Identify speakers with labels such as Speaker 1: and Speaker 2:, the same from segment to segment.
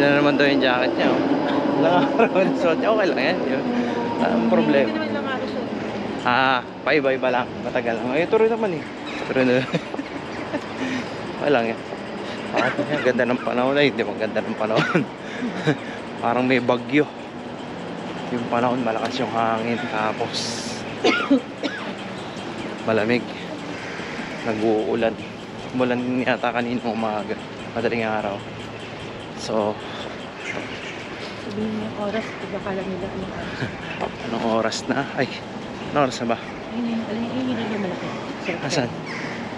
Speaker 1: Yun na naman daw yung jacket niya. Oh. Araw na suot niya. Okay lang yan. Yun. Ang problema.
Speaker 2: Hindi.
Speaker 1: Ah, paiba-iba lang. Matagal lang. Ay, tuloy naman eh. Tuloy na. okay lang yan. Bakit ang ganda ng panahon ay hindi maganda ng panahon. Parang may bagyo. Yung panahon malakas yung hangin tapos malamig. Nag-uulan. Umulan yata kanina umaga. Madaling araw. So,
Speaker 2: Sabihin yung oras, pagkakala nila anong oras.
Speaker 1: anong oras na? Ay, anong oras na ba?
Speaker 2: Ayun yun, alam yun, yun yung malaki.
Speaker 1: Asan?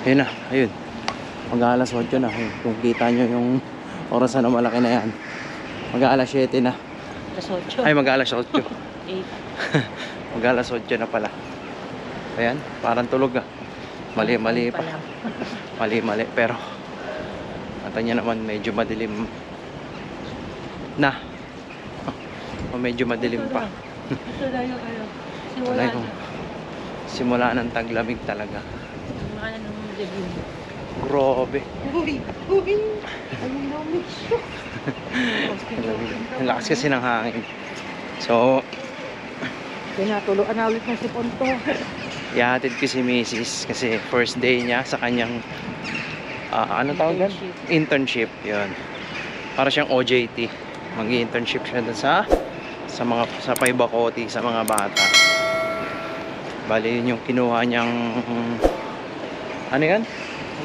Speaker 1: Ayun na, ayun. Mag alas 8 na. Ayun. Kung kita nyo yung oras na malaki na yan. Mag alas 7 na.
Speaker 2: Alas 8.
Speaker 1: Ay, mag alas 8.
Speaker 2: 8.
Speaker 1: Mag alas 8 na pala. Ayan, parang tulog ah. Mali, mali pa. Mali, mali. Pero, mata niya naman medyo madilim na. O medyo madilim pa.
Speaker 2: Ito na yung ano. Simula
Speaker 1: yung simula ng taglamig talaga.
Speaker 2: Ano ng debut.
Speaker 1: Grabe.
Speaker 2: Uy! Uy! Na, miss you.
Speaker 1: Ang lakas kasi ng hangin. So,
Speaker 2: Pinatuluan na ulit ng si Ponto.
Speaker 1: Ihatid ko si Mrs. kasi first day niya sa kanyang ah ano tawag yan? Internship. Yun. Para siyang OJT. Mag-internship siya dun sa sa mga sa Paibakoti sa mga bata. Bali yun yung kinuha niyang ano yan?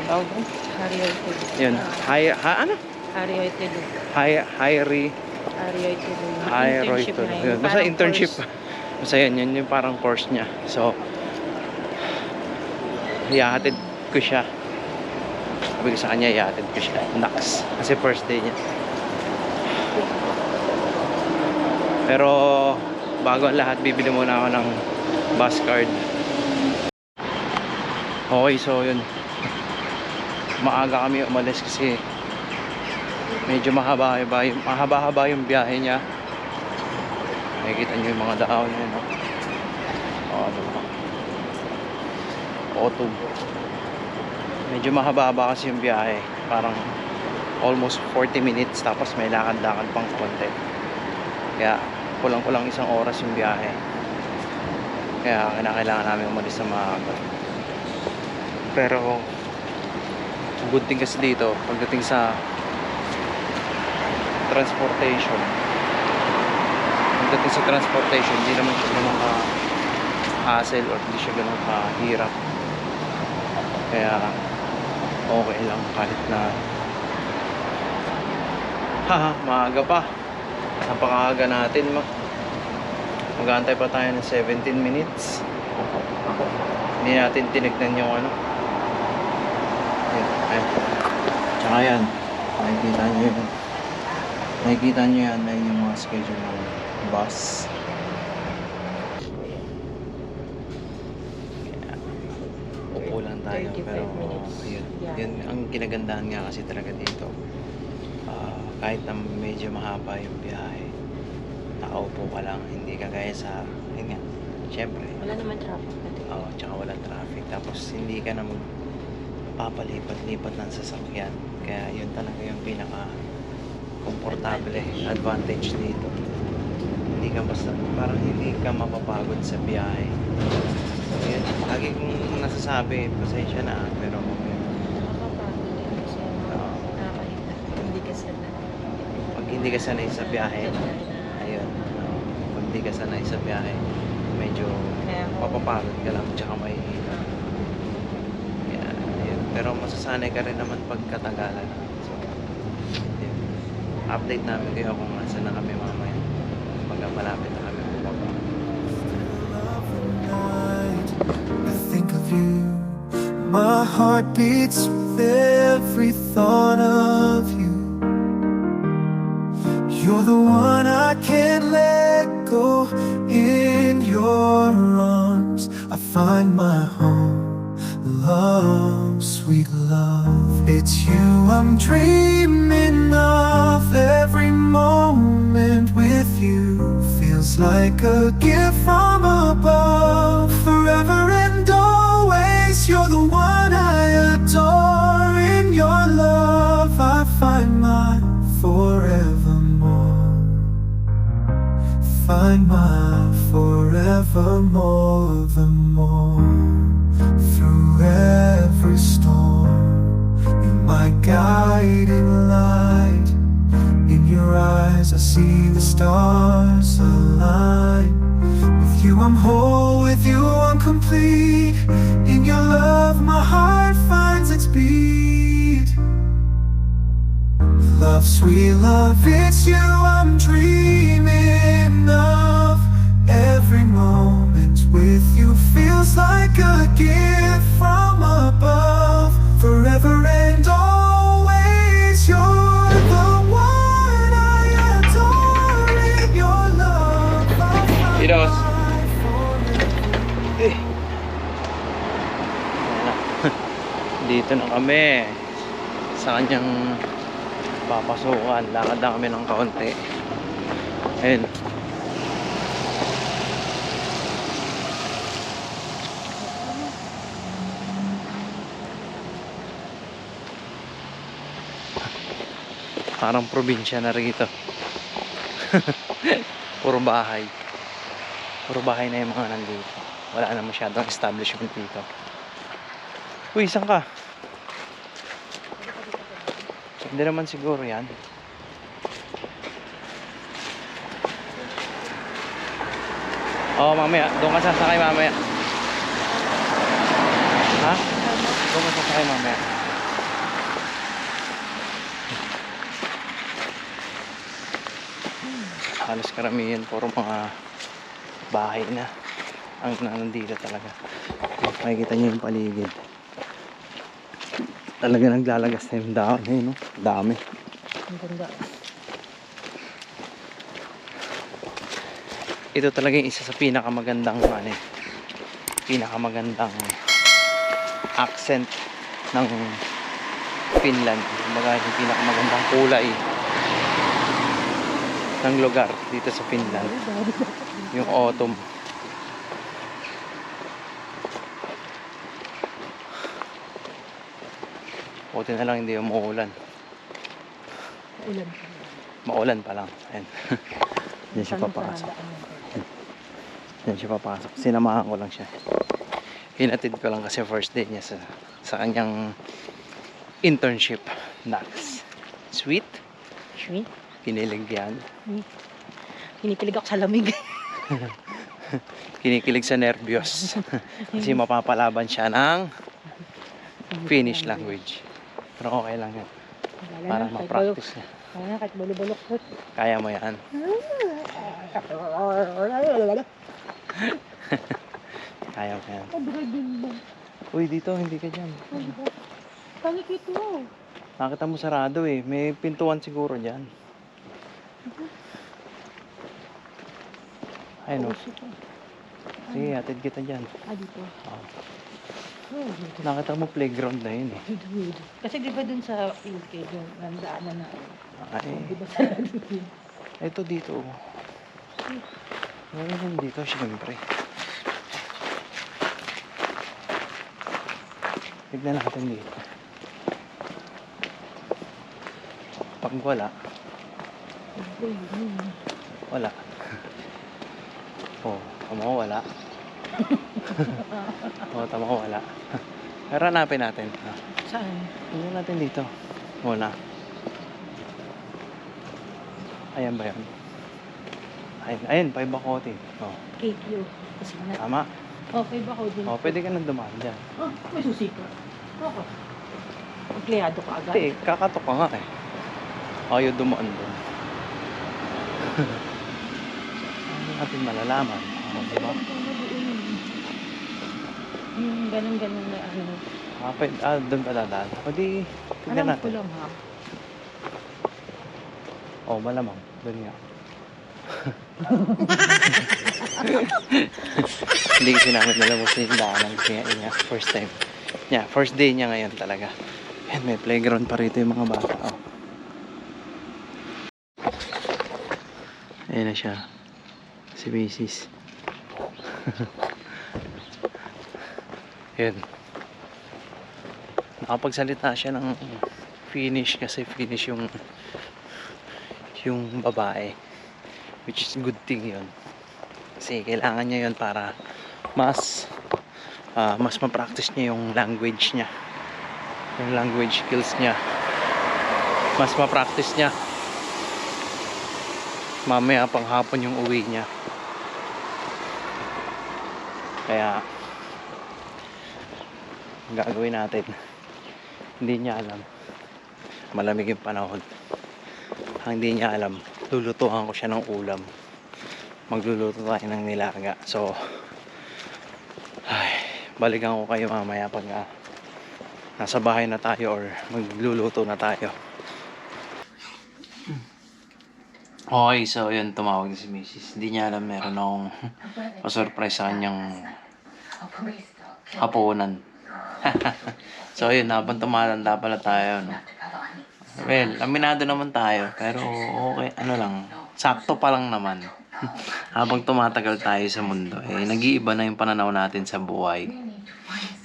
Speaker 1: Tawag yan?
Speaker 2: Hari Oitelo.
Speaker 1: Yun. Hi, ha, ano?
Speaker 2: Hari Oitelo.
Speaker 1: Hi, Hiry.
Speaker 2: Hari Oitelo.
Speaker 1: Hi, Roy.
Speaker 2: Internship na yun.
Speaker 1: Yun. Basta internship. Basta yun, yun yung parang course niya. So, iyahatid ko siya. Sabi ko sa kanya, iyahatid ko siya. Nax. Kasi first day niya. Pero, bago ang lahat, bibili muna ako ng bus card. Okay, so yun. Maaga kami umalis kasi medyo mahaba-haba yung, mahaba-haba yung biyahe niya. Nakikita niyo yung mga daaw niya, no? O, ano ba? Otog. Medyo mahaba-haba kasi yung biyahe. Parang almost 40 minutes tapos may lakad-lakad pang konti. Kaya kulang-kulang isang oras yung biyahe. Kaya kinakailangan namin umalis na maaga. Pero good thing kasi dito pagdating sa transportation pagdating sa transportation hindi naman siya ganun ka hassle or hindi siya ganun ka hirap kaya okay lang kahit na haha maaga pa napakaaga natin ma. Mag-aantay pa tayo ng 17 minutes. Hindi natin tinignan yung ano. Yun, ayun. tsaka yan makikita nyo yun. Nakikita nyo yan na yung mga schedule ng bus. Upo lang tayo
Speaker 2: 35
Speaker 1: pero yun, yun ang kinagandahan nga kasi talaga dito kahit na medyo mahaba yung biyahe nakaupo ka lang hindi kagaya sa yun nga syempre
Speaker 2: Wala naman traffic natin.
Speaker 1: Oo, tsaka walang traffic. Tapos hindi ka na magpapalipat-lipat ng sasakyan. Kaya yun talaga yung pinaka komportable advantage dito. Hindi ka basta, parang hindi ka mapapagod sa biyahe. So yun, lagi kong nasasabi, pasensya na, pero yun,
Speaker 2: Makakapagod din kasi
Speaker 1: Oo.
Speaker 2: nakakahinda. Hindi ka sanay.
Speaker 1: pag hindi ka sanay sa biyahe, ayun, oo, pag hindi ka sanay sa biyahe, medyo mapapagod ka lang, tsaka may ayun. Pero masasanay ka rin naman pagkatagalan. So. Update namin kayo kung nasa na kami mamaya. Pag malapit na kami
Speaker 3: night, I think of you. My heart beats with every thought of you. You're the one I can't let go. In your arms, I find my home. Love, sweet love. It's you I'm dreaming of. Every moment with you feels like a gift from above. forevermore.
Speaker 1: Dito na kami sa kanyang papasukan. Lakad na kami ng kaunti. Ayun. Parang probinsya na rito. Puro bahay. Puro bahay na yung mga nandito. Wala na masyadong establishment dito. Uy, saan ka? Hindi naman siguro yan. Oo, mamaya. Doon ka sasakay mamaya. Ha? Doon ka sasakay mamaya. Halos karamihan puro mga bahay na ang nandito talaga. Makikita niyo yung paligid. Talaga naglalagas na yung dahon eh, no? Dami.
Speaker 2: Ang ganda.
Speaker 1: Ito talaga yung isa sa pinakamagandang ano eh, pinakamagandang accent ng Finland. Kumbaga yung pinakamagandang kulay ng lugar dito sa Finland. Yung autumn. Buti na lang hindi umuulan.
Speaker 2: Ulan.
Speaker 1: Maulan pa lang. Ayan. Diyan siya papasok. Diyan siya papasok. Sinamahan ko lang siya. Hinatid ko lang kasi first day niya sa, sa kanyang internship. Nax. Sweet.
Speaker 2: Sweet.
Speaker 1: Kinilig yan.
Speaker 2: Kinikilig ako sa lamig.
Speaker 1: Kinikilig sa nervyos. kasi mapapalaban siya ng Finnish language. Pero okay lang yan.
Speaker 2: Wala
Speaker 1: Para ma-practice niya.
Speaker 2: Wala na, kahit bulubulok.
Speaker 1: Kaya mo yan. Kaya mo yan. Uy, dito, hindi ka dyan.
Speaker 2: Pangit ito.
Speaker 1: Nakita mo sarado eh. May pintuan siguro dyan. Ayun o. Sige, atid kita dyan.
Speaker 2: Ah, dito.
Speaker 1: Oh.
Speaker 2: Oh.
Speaker 1: Nakita mo playground na yun eh.
Speaker 2: Kasi di ba dun sa UK, yung nandaanan na,
Speaker 1: Ay,
Speaker 2: di ba sarado yun?
Speaker 1: ito dito. Meron din dito, syempre. Tignan natin dito. Pag wala, wala. Oh, tama ko oh, tama ko wala. Pero hanapin natin. Ha?
Speaker 2: Saan?
Speaker 1: Tingnan natin dito. Muna. Ayan ba yun? Ayun, ayun, pa bakote. Oh,
Speaker 2: KQ. Kasi na.
Speaker 1: tama.
Speaker 2: Okay ba ako din?
Speaker 1: Oh, pwede ka nang dumaan dyan.
Speaker 2: Oh, may susi ka. Ako. Empleyado ka agad.
Speaker 1: Hindi, kakatok ka nga eh. Ayaw dumaan doon. ano natin malalaman? Oh, di ba?
Speaker 2: Yung ganun-ganun na ano.
Speaker 1: Ah, pwede, ah, doon pa dadaan. O di, tignan
Speaker 2: Alam ko
Speaker 1: natin.
Speaker 2: lang ha.
Speaker 1: Oh, malamang. Doon nga. Hindi kasi namin kung sino daanan kaya niya. First time. Yeah, first day niya ngayon talaga. Yan, may playground pa rito yung mga bata. Oh. Ayan na siya. Si Macy's. Yan. Nakapagsalita siya ng Finnish kasi Finnish yung yung babae. Which is good thing yun. Kasi kailangan niya yun para mas ah, mas ma-practice niya yung language niya. Yung language skills niya. Mas ma-practice niya. Mamaya pang hapon yung uwi niya. Kaya gagawin natin hindi niya alam malamig yung panahon ang hindi niya alam lulutuhan ko siya ng ulam magluluto tayo ng nilaga so ay, balikan ko kayo mamaya pag ah, nasa bahay na tayo or magluluto na tayo Okay, so yun, tumawag na si Mrs. Hindi niya alam meron akong pa-surprise sa kanyang hapunan. so yun, habang tumatanda pala tayo, no? Well, aminado naman tayo, pero okay, ano lang, sakto pa lang naman. habang tumatagal tayo sa mundo, eh, nag-iiba na yung pananaw natin sa buhay.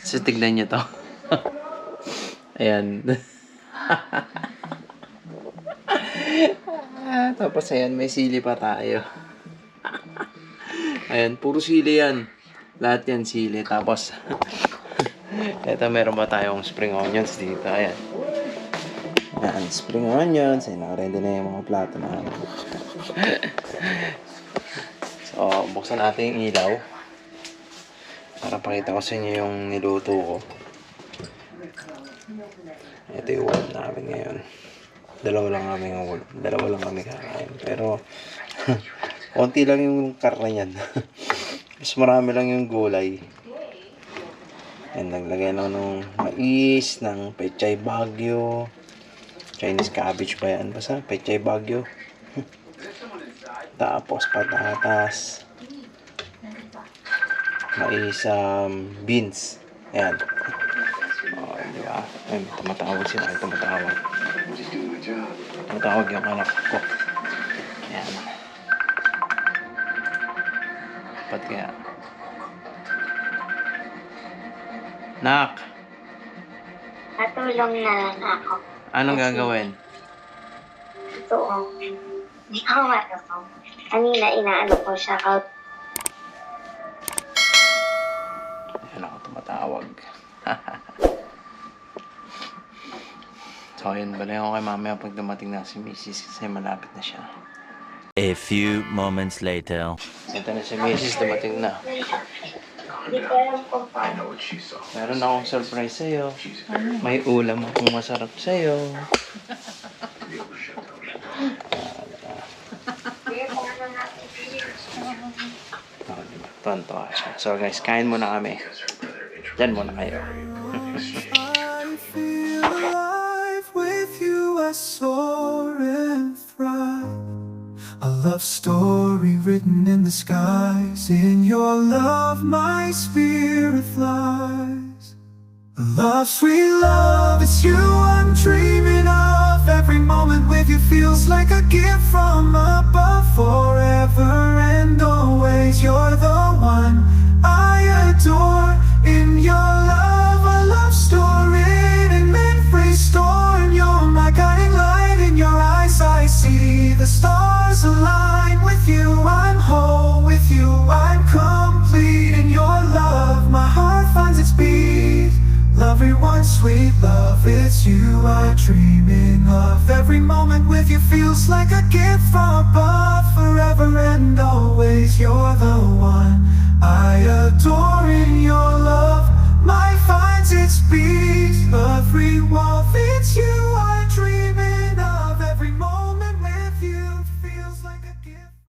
Speaker 1: So, tignan nyo to. Ayan. Ah, Tapos ayan, may sili pa tayo. ayan, puro sili yan. Lahat yan sili. Tapos, eto meron pa tayong spring onions dito. Ayan. Ayan, spring onions. Ayan, nakaready na yung mga plato na. so, buksan natin yung ilaw. Para pakita ko sa inyo yung niluto ko. Ito yung ulam namin ngayon. Dalawa lang kami ng ulam. Dalawa lang kami kakain. Pero, konti lang yung karne niyan. Mas marami lang yung gulay. Yan, naglagay lang ng mais, ng pechay bagyo. Chinese cabbage pa yan. Basta, pechay bagyo. Tapos, patatas. Mais, um, beans. Ayan. Oh, di ba? Ay, tumatawag sila. Ay, tumatawag. Tumatawag yung anak ko. Ayan. Ba't kaya? Nak,
Speaker 4: Natulong na lang ako.
Speaker 1: anong gagawin?
Speaker 4: Totoo. Hindi ako matutong. Kanina inaano ko siya out.
Speaker 1: Ayan ako tumatawag. so, ayun. Balayan ko kay mamaya pag dumating na si Mrs. kasi malapit na siya.
Speaker 5: A few moments later.
Speaker 1: Ito na si Mrs. Dumating na.
Speaker 4: Hindi ko alam kung paano.
Speaker 1: Meron akong surprise sa'yo. May ulam akong masarap sa'yo. Oh, diba? Tonto siya. So guys, kain muna kami. Diyan muna kayo.
Speaker 3: I feel alive with you, I soar love story written in the skies. In your love, my spirit flies. Love, sweet love, it's you I'm dreaming of. Every moment with you feels like a gift from above. Forever and always, you're the one I adore. In your love, a love story in mid storm. You're my guiding light. In your eyes, I see the stars with you. I'm whole with you. I'm complete in your love. My heart finds its beat. Love everyone, sweet love, it's you I'm dreaming of. Every moment with you feels like a gift from above. Forever and always, you're the one I adore in your love. My heart finds its beat. Every wall fits you